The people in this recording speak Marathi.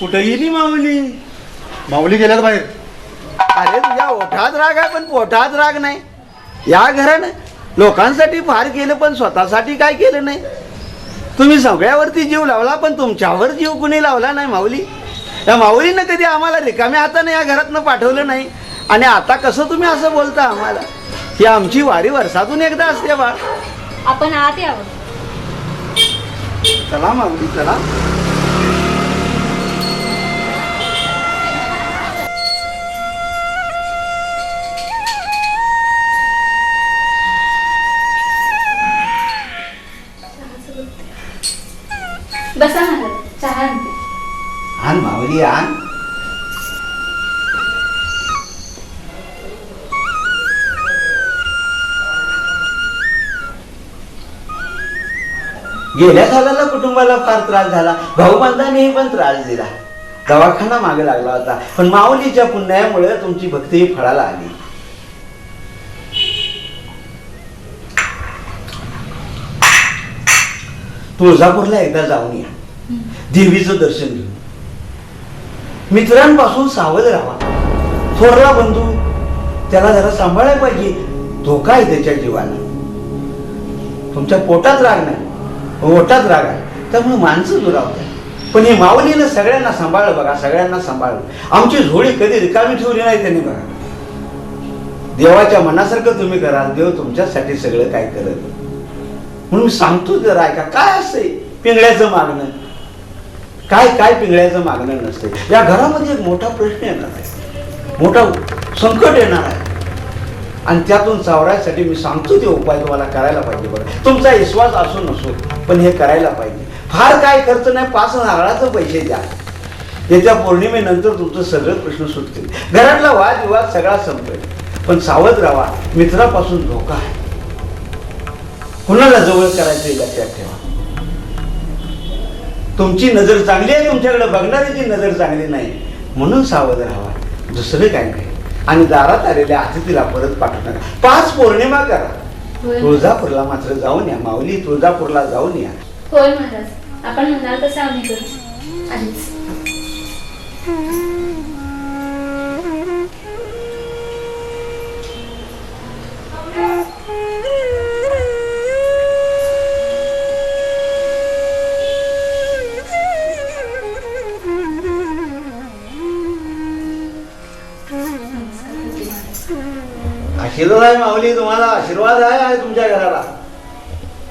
कुठं गेली माऊली. माऊली गेल्यात बाहेर. अरे तुझ्या ओठात राग आहे पण पोटात राग नाही. या घरानं लोकांसाठी फार केलं पण स्वतःसाठी काय केलं नाही? तुम्ही सगळ्यावरती जीव लावला पण तुमच्यावर जीव कुणी लावला नाही माऊली? या माऊलीनं कधी आम्हाला रिकाम्या हाताने या घरातनं पाठवलं नाही? आणि आता कसं तुम्ही असं बोलता आम्हाला? ही आमची वारी वर्षातून एकदा असते बा. आपण आत यावं. चला माऊली चला. बसा महाराज चहा आणते. आण माऊली आण. गेल्या सालाला कुटुंबाला फार त्रास झाला. भाऊबंधानेही पण त्रास दिला. दवाखाना मागे लागला होता. पण माऊलीच्या पुण्यामुळे तुमची भक्ती फळाला आली. तुळजापूरला एकदा जाऊन या. देवीचं दर्शन घेऊन. मित्रांपासून सावध राहा. थोरला बंधू त्याला जरा सांभाळायला पाहिजे. धोका आहे त्याच्या जीवाला. तुमच्या पोटात राग नाही. ओटात राग आहे. त्यामुळे माणसं दुरावतात पण हे माऊलीनं सगळ्यांना सांभाळलं बघा सगळ्यांना सांभाळलं. आमची झोळी कधी रिकामी ठेवली नाही त्यांनी बघा. देवाच्या मनासारखं तुम्ही कराल देव तुमच्यासाठी सगळं काय करत म्हणून मी सांगतो जर ऐका काय असते पिंगळ्याचं मागणं? काय काय पिंगळ्याचं मागणं नसते या घरामध्ये एक मोठा प्रश्न येणार आहे. मोठा संकट येणार आहे. आणि त्यातून सावरायसाठी मी सांगतो ते उपाय तुम्हाला करायला पाहिजे बरं. तुमचा विश्वास असो नसो पण हे करायला पाहिजे. फार काय खर्च नाही पाच नारळाचं पैसे द्या. येत्या पौर्णिमेनंतर तुमचं सगळं प्रश्न सुटतील. घरातला वादविवाद सगळा संपेल. पण सावध राहा मित्रापासून धोका आहे. कुणाला जवळ करायचं लक्षात ठेवा. तुमची नजर चांगली आहे तुमच्याकडे बघणाऱ्याची नजर चांगली नाही. म्हणून सावध राहा. दुसरं काय नाही. आणि दारात आलेल्या अतिथीला परत पाठवू नका पाच पौर्णिमा करा. तुळजापूरला मात्र जाऊन या. माऊली तुळजापूरला जाऊन या. होय महाराज. आपण म्हणाल तसं आम्ही करू. आशीर्वाद आहे माऊली तुम्हाला आशीर्वाद आहे आहे तुमच्या घराला.